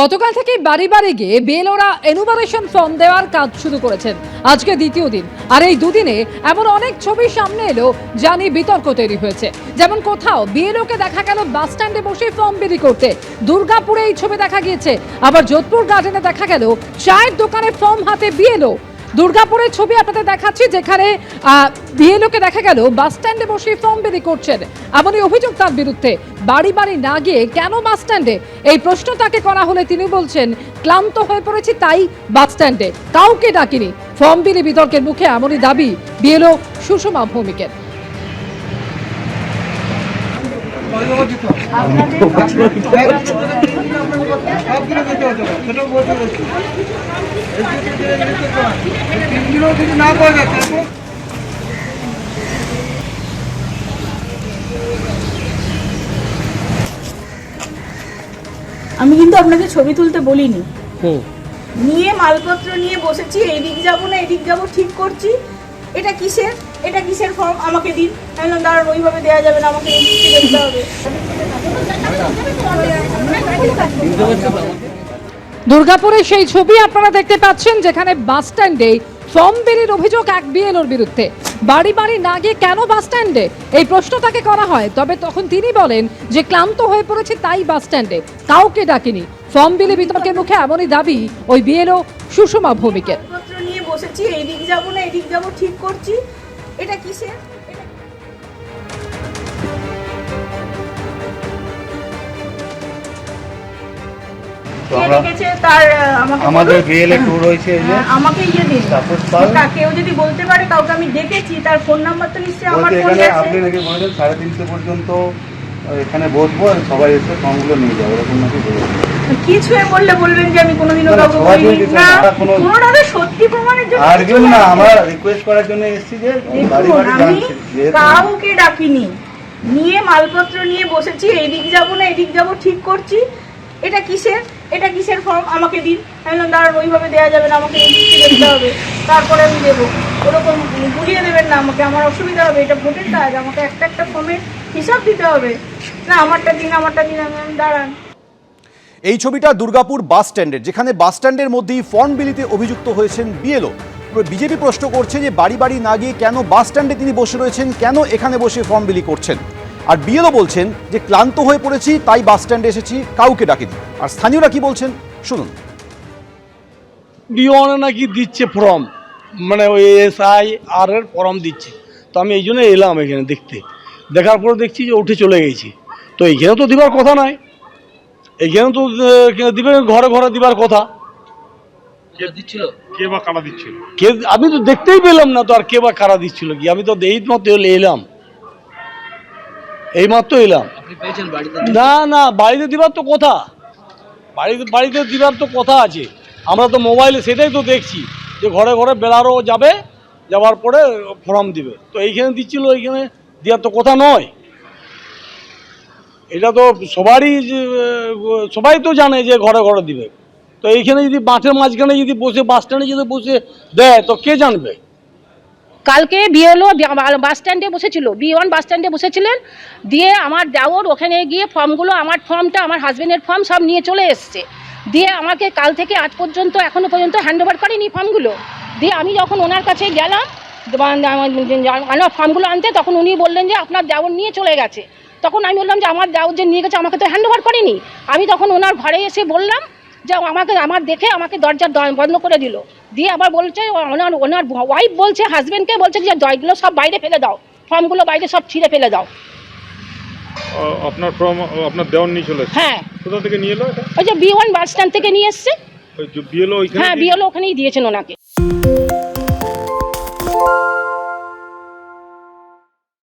গতকাল থেকে বাড়ি বাড়ি গিয়ে বেলোরা এনুমারেশন ফর্ম দেওয়ার কাজ শুরু করেছেন। আজকে দ্বিতীয় দিন। আর এই দুদিনে এমন অনেক ছবি সামনে এলো যা নিয়ে বিতর্ক তৈরি হয়েছে। যেমন কোথাও বিএলওকে দেখা গেল বাস স্ট্যান্ডে বসে ফর্ম বিলি করতে। দুর্গাপুরে এই ছবি দেখা গিয়েছে। আবার যোধপুর গার্ডেনে দেখা গেল চায়ের দোকানে ফর্ম হাতে বিএলও দুর্গাপুরের ছবি আপনাদের দেখাচ্ছি, যেখানে বিএলওকে দেখা গেল, বাস স্ট্যান্ডে বসে ফর্ম বেরি করছেন। এমনই অভিযোগ তার বিরুদ্ধে। বাড়ি বাড়ি না গিয়ে কেন বাস স্ট্যান্ডে? এই প্রশ্ন তাকে করা হলে তিনি বলছেন, ক্লান্ত হয়ে পড়েছি তাই বাস স্ট্যান্ডে। কাউকে ডাকিনি। ফর্ম বিলি বিতর্কের মুখে এমনই দাবি বিএলও সুষমা ভৌমিকের। না আমি কিন্তু আপনাকে ছবি তুলতে বলিনি। নিয়ে মালপত্র নিয়ে বসেছি এদিক যাব না এদিক যাব ঠিক করছি। এটা কিসের? এটা কিসের ফর্ম আমাকে দিন। আমি দাঁড়ান ওইভাবে দেওয়া যাবে না আমাকে এদিকে দেখতে হবে। দুর্গাপুরে সেই ছবি আপনারা দেখতে পাচ্ছেন যেখানে বাস স্ট্যান্ডে ফর্ম বিলির অভিযোগ এক বিএলওর বিরুদ্ধে। বাড়ি বাড়ি না গিয়ে কেন বাস স্ট্যান্ডে? এই প্রশ্ন তাকে করা হয়, তবে তখন তিনি বলেন যে ক্লান্ত হয়ে পড়েছে তাই বাস স্ট্যান্ডে। কাউকে ডাকিনি। ফর্ম বিলি বিতর্কের মুখে এমনই দাবি ওই বিএলও সুষমা ভৌমিকের। নিয়ে বসেছি, এইদিক যাব না এদিক যাব, ঠিক করছি। এটা কিসের? আমাদের। বিএলএ রয়েছে হ্যাঁ, আমাকে ইয়ে দিন। কেউ যদি বলতে পারে কাউকে আমি দেখেছি তার ফোন নাম্বার তো নিশ্চয়ই আমার ফোনে আছে। আপনি নাকি বলেছেন সাড়ে তিনটে পর্যন্ত এখানে বসবো আর সবাই এসে ফর্মগুলো নিয়ে যাবে এরকম নাকি বলেছেন কি ছুঁয়ে বললে বলবেন যে আমি কোনোদিনও না, না, কাউকে বলিনি। না কোনো- কোনোভাবে সত্যি প্রমাণের জন্য আর কেউ না আমরা রিকোয়েস্ট করার জন্য এসেছি যে বাড়ি বাড়ি আমি জানছি কাউকে ডাকিনি। নিয়ে মালপত্র নিয়ে বসেছি এদিক যাব না এদিক যাব ঠিক করছি। এটা কিসের? এটা কিসের ফর্ম আমাকে দিন। আমি বললাম, দাঁড়ান, ওইভাবে দেওয়া যাবে না, আমাকে দেখতে হবে। তারপরে আমি দেবো। ওরকম গুলিয়ে দেবেন না আমাকে, আমার অসুবিধা হবে। এটা ভোটের কাজ, আমাকে একটা একটা ফর্মের হিসাব দিতে হবে। না, আমারটা দিন আমারটা দিন, আমি দাঁড়ান। এই ছবিটা দুর্গাপুর বাস স্ট্যান্ডের, যেখানে বাস স্ট্যান্ডের মধ্যেই ফর্ম বিলিতে অভিযুক্ত হয়েছেন বিএলও। বিজেপি প্রশ্ন করছে যে বাড়ি বাড়ি না গিয়ে কেন বাস স্ট্যান্ডে তিনি বসে রয়েছেন, কেন এখানে বসে ফর্ম বিলি করছেন? আর বিএলও বলছেন যে ক্লান্ত হয়ে পড়েছি তাই বাস স্ট্যান্ডে এসেছি কাউকে ডাকিনি। আর স্থানীয়রা কি বলছেন শুনুন। বিওয়ানে নাকি দিচ্ছে ফর্ম মানে ওই এসআই আর এর ফর্ম দিচ্ছে। তো আমি এই জন্য এলাম এখানে দেখতে। দেখার পরে দেখছি যে উঠে চলে গেছি। তো এইখানে তো দিবার কথা নয় এইখানে তো দিবে ঘরে ঘরে দিবার কথা। কে আমি তো দেখতেই পেলাম না তো আর কে বা কারা দিচ্ছিল কি? আমি তো এই মতো এলাম। এই মাত্র এলাম না না বাড়িতে দিবার তো কথা। বাড়িতে বাড়িতে দিবার তো কথা আছে। আমরা তো মোবাইলে সেটাই তো দেখছি যে ঘরে ঘরে বেলারও যাবে যাওয়ার পরে ফর্ম দিবে। তো এইখানে দিচ্ছিল এইখানে দেওয়ার তো কথা নয়। এটা তো সবারই সবাই তো জানে যে ঘরে ঘরে দিবে। তো এইখানে যদি মাঠের মাঝখানে যদি বসে বাস স্ট্যান্ডে যদি বসে দেয় তো কে জানবে? কালকে বিএলও বাস স্ট্যান্ডে বসেছিল বি ওয়ান বাস স্ট্যান্ডে বসেছিলেন, দিয়ে আমার দেওর ওখানে গিয়ে ফর্মগুলো আমার ফর্মটা আমার হাজবেন্ডের ফর্ম সব নিয়ে চলে এসছে। দিয়ে আমাকে কাল থেকে আজ পর্যন্ত এখনও পর্যন্ত হ্যান্ড ওভার করেনি ফর্মগুলো দিয়ে আমি যখন ওনার কাছে গেলাম আমার ফর্মগুলো আনতে, তখন উনি বললেন যে, আপনার দেওর নিয়ে চলে গেছে। তখন আমি বললাম যে, আমার দেওর যে নিয়ে গেছে, আমাকে তো হ্যান্ড ওভার করেনি। আমি তখন ওনার ঘরে এসে বললাম যে, আমাকে আমার দেখে আমাকে দরজা বন্ধ করে দিল। দিয়ে আবার বলছে ওনার ওনার ওয়াইফ বলছে হাজব্যান্ডকে বলছে যে জয়গুলো সব বাইরে ফেলে দাও। ফর্মগুলো বাইরে সব ছিঁড়ে ফেলে দাও। আপনার ফর্ম আপনার দেওয়ার নিয়ে চলে হ্যাঁ। কোথা থেকে নিয়ে এলো ওই যে বি ওয়ান বাস স্ট্যান্ড থেকে নিয়ে এসছে। হ্যাঁ বিএলও ওখানেই দিয়েছেন ওনাকে।